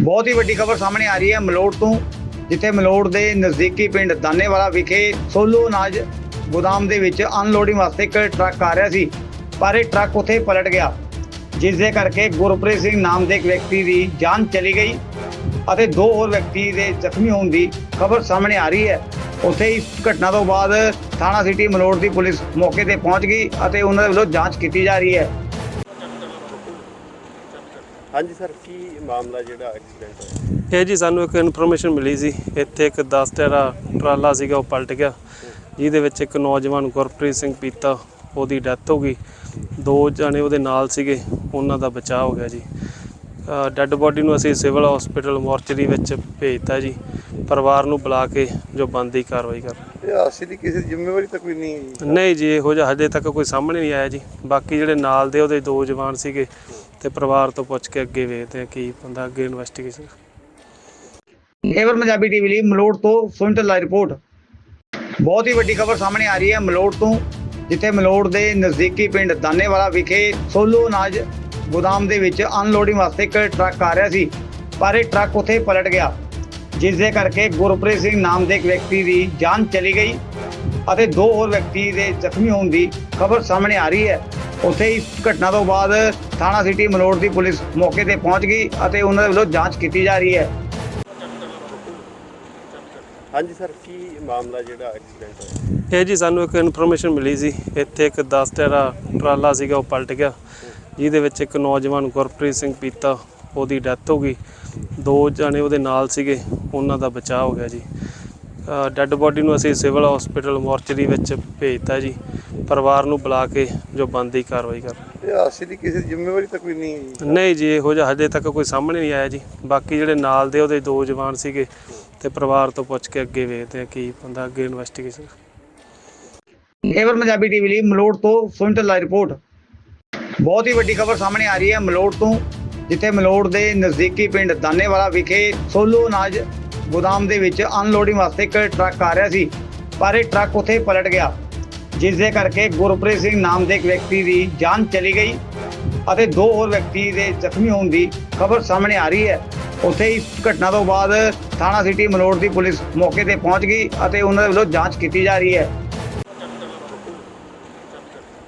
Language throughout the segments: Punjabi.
ਬਹੁਤ ਹੀ ਵੱਡੀ ਖਬਰ ਸਾਹਮਣੇ ਆ ਰਹੀ ਹੈ ਮਲੋੜ ਤੋਂ, ਜਿੱਥੇ ਮਲੋੜ ਦੇ ਨਜ਼ਦੀਕੀ ਪਿੰਡ ਦਾਨੇਵਾਲਾ ਵਿਖੇ ਸੋਲੋ ਅਨਾਜ ਗੋਦਾਮ ਦੇ ਵਿੱਚ ਅਨਲੋਡਿੰਗ ਵਾਸਤੇ ਇੱਕ ਟਰੱਕ ਆ ਰਿਹਾ ਸੀ, ਪਰ ਇਹ ਟਰੱਕ ਉੱਥੇ ਪਲਟ ਗਿਆ ਜਿਸ ਦੇ ਕਰਕੇ ਗੁਰਪ੍ਰੀਤ ਸਿੰਘ ਨਾਮ ਦੇ ਇੱਕ ਵਿਅਕਤੀ ਦੀ ਜਾਨ ਚਲੀ ਗਈ ਅਤੇ ਦੋ ਹੋਰ ਵਿਅਕਤੀ ਦੇ ਜ਼ਖਮੀ ਹੋਣ ਦੀ ਖਬਰ ਸਾਹਮਣੇ ਆ ਰਹੀ ਹੈ। ਉੱਥੇ ਇਸ ਘਟਨਾ ਤੋਂ ਬਾਅਦ ਥਾਣਾ ਸਿਟੀ ਮਲੋੜ ਦੀ ਪੁਲਿਸ ਮੌਕੇ ਤੇ ਪਹੁੰਚ ਗਈ ਅਤੇ ਉਹਨਾਂ ਦੇ ਵੱਲੋਂ ਜਾਂਚ ਕੀਤੀ ਜਾ ਰਹੀ ਹੈ। ਹਾਂਜੀ ਸਰ, ਕੀ ਮਾਮਲਾ ਜਿਹੜਾ ਐਕਸੀਡੈਂਟ ਹੋਇਆ? ਇਹ ਜੀ ਸਾਨੂੰ ਇੱਕ ਇਨਫੋਰਮੇਸ਼ਨ ਮਿਲੀ ਸੀ। ਇੱਥੇ ਇੱਕ 10 ਟੈਰਾ ਟਰਾਲਾ ਸੀਗਾ, ਉਹ ਪਲਟ ਗਿਆ। ਜਿਹਦੇ ਵਿੱਚ ਇੱਕ ਨੌਜਵਾਨ ਗੁਰਪ੍ਰੀਤ ਸਿੰਘ ਪੀਤਾ, ਉਹਦੀ ਡੈਥ ਹੋ ਗਈ। ਦੋ ਜਣੇ ਉਹਦੇ ਨਾਲ ਸੀਗੇ, ਉਹਨਾਂ ਦਾ ਬਚਾਅ ਹੋ ਗਿਆ ਜੀ। ਡੈੱਡ ਬੋਡੀ ਨੂੰ ਅਸੀਂ ਸਿਵਲ ਹਸਪੀਟਲ ਮੋਰਚਰੀ ਵਿੱਚ ਭੇਜਤਾ ਜੀ। ਪਰਿਵਾਰ ਨੂੰ ਬੁਲਾ ਕੇ ਜੋ ਬਣਦੀ ਕਾਰਵਾਈ ਕਰ ਇਹ ਦੀ ਕਿਸੇ ਦੀ ਜ਼ਿੰਮੇਵਾਰੀ ਤਾਂ ਕੋਈ ਨਹੀਂ ਹੈ ਜੀ। ਨਹੀਂ ਜੀ ਇਹੋ ਜਿਹਾ ਹਜੇ ਤੱਕ ਕੋਈ ਸਾਹਮਣੇ ਨਹੀਂ ਆਇਆ ਜੀ। ਬਾਕੀ ਜਿਹੜੇ ਨਾਲ ਦੇ ਉਹਦੇ ਦੋ ਜਵਾਨ ਸੀਗੇ ਤੇ ਪਰਿਵਾਰ ਤੋਂ ਪੁੱਛ ਕੇ ਅੱਗੇ ਵੇਖਦੇ ਆ ਕੀ ਬੰਦਾ ਅੱਗੇ ਇਨਵੈਸਟੀਗੇਸ਼ਨ ਏਵਰ ਪੰਜਾਬੀ ਟੀਵੀ ਲਈ ਮਲੋੜ ਤੋਂ ਸੁਨਿਤ ਲਾਈ ਰਿਪੋਰਟ। ਬਹੁਤ ਹੀ ਵੱਡੀ ਖਬਰ ਸਾਹਮਣੇ ਆ ਰਹੀ ਹੈ ਮਲੋੜ ਤੋਂ ਜਿੱਥੇ ਮਲੋੜ ਦੇ ਨਜ਼ਦੀਕੀ ਪਿੰਡ ਦਾਨੇਵਾਲਾ ਵਿਖੇ ਸੋਲੋ ਅਨਾਜ ਗੋਦਾਮ ਦੇ ਵਿੱਚ ਅਨਲੋਡਿੰਗ ਵਾਸਤੇ ਇੱਕ ਟਰੱਕ ਆ ਰਿਹਾ ਸੀ ਪਰ ਇਹ ਟਰੱਕ ਉੱਥੇ ਪਲਟ ਗਿਆ। ਜਿਸ ਦੇ ਕਰਕੇ ਗੁਰਪ੍ਰੀਤ ਸਿੰਘ ਨਾਮ ਦੇ ਇੱਕ ਵਿਅਕਤੀ ਦੀ ਜਾਨ ਚਲੀ ਗਈ ਅਤੇ ਦੋ ਹੋਰ ਵਿਅਕਤੀ ਦੇ ਜ਼ਖਮੀ ਹੋਣ ਦੀ ਖਬਰ ਸਾਹਮਣੇ ਆ ਰਹੀ ਹੈ। ਉੱਥੇ ਇਸ ਘਟਨਾ ਤੋਂ ਬਾਅਦ ਥਾਣਾ ਸਿਟੀ ਮਲੋੜ ਦੀ ਪੁਲਿਸ ਮੌਕੇ ਤੇ ਪਹੁੰਚ ਗਈ ਅਤੇ ਉਹਨਾਂ ਦੇ ਵੱਲੋਂ ਜਾਂਚ ਕੀਤੀ ਜਾ ਰਹੀ ਹੈ। ਹਾਂਜੀ ਸਰ ਕੀ ਮਾਮਲਾ ਜਿਹੜਾ ਐਕਸੀਡੈਂਟ ਹੋਇਆ? ਇਹ ਜੀ ਸਾਨੂੰ ਇੱਕ ਇਨਫੋਰਮੇਸ਼ਨ ਮਿਲੀ ਸੀ। ਇੱਥੇ ਇੱਕ 10 ਟੈਰਾ ਟਰਾਲਾ ਸੀਗਾ ਉਹ ਪਲਟ ਗਿਆ। ਜਿਹਦੇ ਵਿੱਚ ਇੱਕ ਨੌਜਵਾਨ ਗੁਰਪ੍ਰੀਤ ਸਿੰਘ ਪੀਤਾ ਉਹਦੀ ਡੈਥ ਹੋ ਗਈ। ਦੋ ਜਣੇ ਉਹਦੇ ਨਾਲ ਸੀਗੇ ਉਹਨਾਂ ਦਾ ਬਚਾਅ ਹੋ ਗਿਆ ਜੀ। ਡੈੱਡ ਬੋਡੀ ਨੂੰ ਅਸੀਂ ਸਿਵਲ ਹਸਪੀਟਲ ਮੋਰਚਰੀ ਵਿੱਚ ਭੇਜਤਾ ਜੀ। ਪਰਿਵਾਰ ਨੂੰ ਬੁਲਾ ਕੇ ਜੋ ਬਣਦੀ ਕਾਰਵਾਈ ਕਰ ਇਹ ਦੀ ਕਿਸੇ ਦੀ ਜ਼ਿੰਮੇਵਾਰੀ ਤਾਂ ਕੋਈ ਨਹੀਂ ਹੈ ਜੀ ਨਹੀਂ ਜੀ ਇਹੋ ਜਿਹਾ ਹਜੇ ਤੱਕ ਕੋਈ ਸਾਹਮਣੇ ਨਹੀਂ ਆਇਆ ਜੀ। ਬਾਕੀ ਜਿਹੜੇ ਨਾਲ ਦੇ ਉਹਦੇ ਦੋ ਜਵਾਨ ਸੀਗੇ ਤੇ ਪਰਿਵਾਰ ਤੋਂ ਪੁੱਛ ਕੇ ਅੱਗੇ ਵੇਖਦੇ ਆ ਕੀ ਬੰਦਾ ਅੱਗੇ ਇਨਵੈਸਟੀਗੇਸ਼ਨ ਏਵਰ ਪੰਜਾਬੀ ਟੀਵੀ ਲਈ ਮਲੋੜ ਤੋਂ ਸੁਨਿਤ ਲਾਈ ਰਿਪੋਰਟ। ਬਹੁਤ ਹੀ ਵੱਡੀ ਖਬਰ ਸਾਹਮਣੇ ਆ ਰਹੀ ਹੈ ਮਲੋੜ ਤੋਂ, ਜਿੱਥੇ ਮਲੋੜ ਦੇ ਨਜ਼ਦੀਕੀ ਪਿੰਡ ਦਾਨੇਵਾਲਾ ਵਿਖੇ ਸੋਲੋ ਅਨਾਜ ਗੋਦਾਮ ਦੇ ਵਿੱਚ ਅਨਲੋਡਿੰਗ ਵਾਸਤੇ ਇੱਕ ਟਰੱਕ ਆ ਰਿਹਾ ਸੀ, ਪਰ ਇਹ ਟਰੱਕ ਉੱਥੇ ਪਲਟ ਗਿਆ ਜਿਸ ਦੇ ਕਰਕੇ ਗੁਰਪ੍ਰੀਤ ਸਿੰਘ ਨਾਮ ਦੇ ਇੱਕ ਵਿਅਕਤੀ ਦੀ ਜਾਨ ਚਲੀ ਗਈ ਅਤੇ ਦੋ ਹੋਰ ਵਿਅਕਤੀ ਦੇ ਜ਼ਖਮੀ ਹੋਣ ਦੀ ਖਬਰ ਸਾਹਮਣੇ ਆ ਰਹੀ ਹੈ। ਉੱਥੇ ਇਸ ਘਟਨਾ ਤੋਂ ਬਾਅਦ ਥਾਣਾ ਸਿਟੀ ਮਲੋੜ ਦੀ ਪੁਲਿਸ ਮੌਕੇ ਤੇ ਪਹੁੰਚ ਗਈ ਅਤੇ ਉਹਨਾਂ ਦੇ ਵੱਲੋਂ ਜਾਂਚ ਕੀਤੀ ਜਾ ਰਹੀ ਹੈ।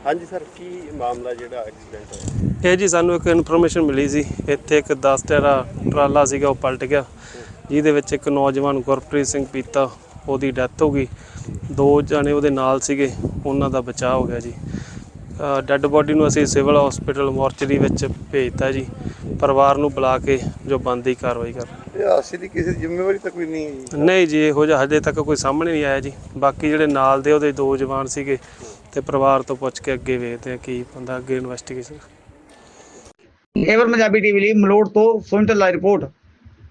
ਹਾਂਜੀ ਸਰ, ਕੀ ਮਾਮਲਾ ਜਿਹੜਾ ਐਕਸੀਡੈਂਟ ਹੋਇਆ? ਇਹ ਜੀ ਸਾਨੂੰ ਇੱਕ ਇਨਫੋਰਮੇਸ਼ਨ ਮਿਲੀ ਸੀ। ਇੱਥੇ ਇੱਕ 10 ਟੈਰਾ ਟਰਾਲਾ ਸੀਗਾ, ਉਹ ਪਲਟ ਗਿਆ। ਜਿਹਦੇ ਵਿੱਚ ਇੱਕ ਨੌਜਵਾਨ ਗੁਰਪ੍ਰੀਤ ਸਿੰਘ ਪੀਤਾ, ਉਹਦੀ ਡੈਥ ਹੋ ਗਈ। ਦੋ ਜਣੇ ਉਹਦੇ ਨਾਲ ਸੀਗੇ, ਉਹਨਾਂ ਦਾ ਬਚਾਅ ਹੋ ਗਿਆ ਜੀ। ਡੈੱਡ ਬੋਡੀ ਨੂੰ ਅਸੀਂ ਸਿਵਲ ਹਸਪੀਟਲ ਮੋਰਚਰੀ ਵਿੱਚ ਭੇਜਤਾ ਜੀ। ਪਰਿਵਾਰ ਨੂੰ ਬੁਲਾ ਕੇ ਜੋ ਬਣਦੀ ਕਾਰਵਾਈ ਕਰ। ਇਹ ਦੀ ਕਿਸੇ ਦੀ ਜ਼ਿੰਮੇਵਾਰੀ ਤਾਂ ਕੋਈ ਨਹੀਂ ਹੈ ਜੀ। ਨਹੀਂ ਜੀ ਇਹੋ ਜਿਹਾ ਹਜੇ ਤੱਕ ਕੋਈ ਸਾਹਮਣੇ ਨਹੀਂ ਆਇਆ ਜੀ। ਬਾਕੀ ਜਿਹੜੇ ਨਾਲ ਦੇ ਉਹਦੇ ਦੋ ਜਵਾਨ ਸੀਗੇ ਤੇ ਪਰਿਵਾਰ ਤੋਂ ਪੁੱਛ ਕੇ ਅੱਗੇ ਵੇਖਦੇ ਆ ਕੀ ਬੰਦਾ ਅੱਗੇ ਇਨਵੈਸਟੀਗੇਸ਼ਨ ਏਵਰ ਪੰਜਾਬੀ ਟੀਵੀ ਲਈ ਮਲੋੜ ਤੋਂ ਸੁਨਿਤ ਲਾਈ ਰਿਪੋਰਟ।